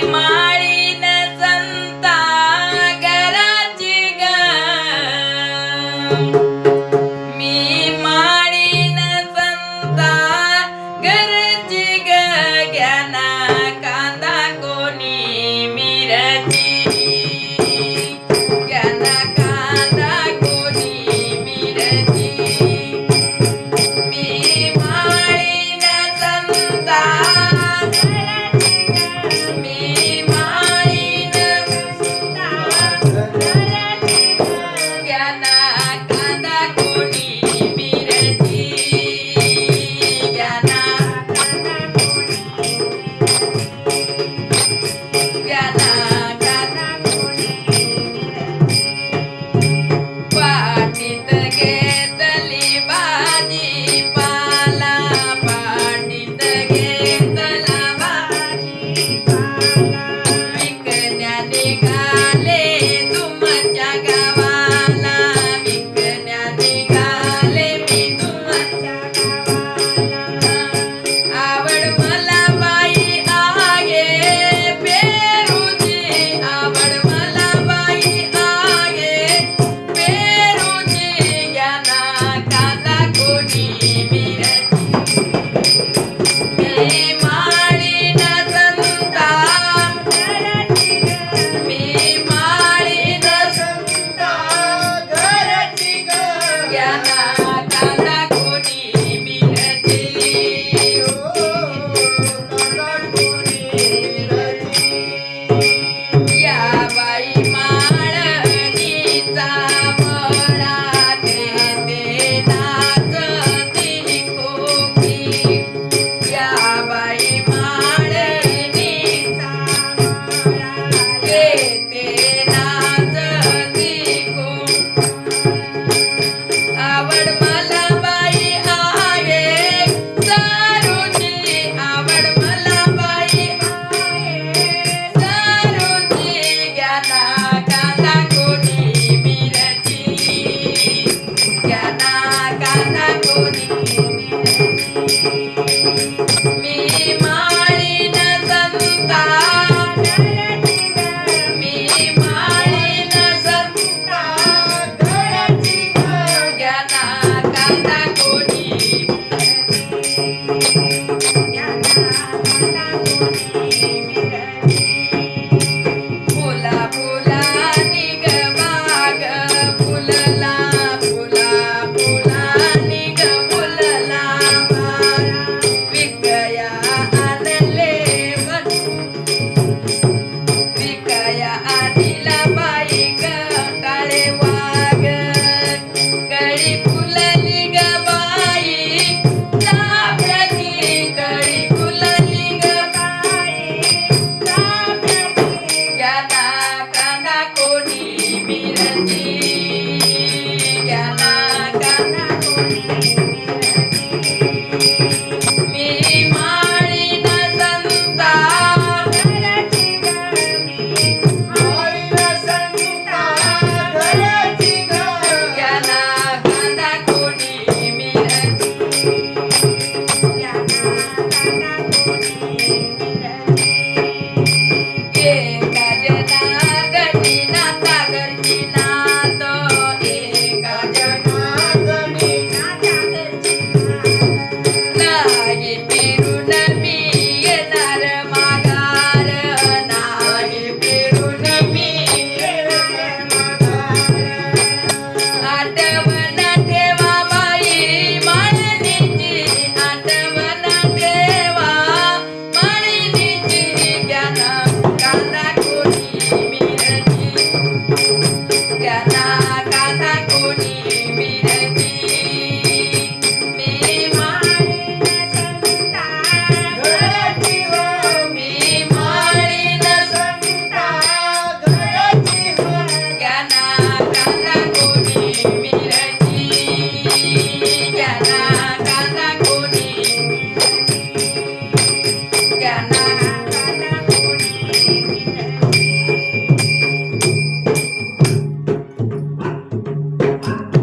animais. Yeah. बाई आ गे सारू जी आरमलाई आारू जी गाना गा को गाना कोणी मिन Yeah.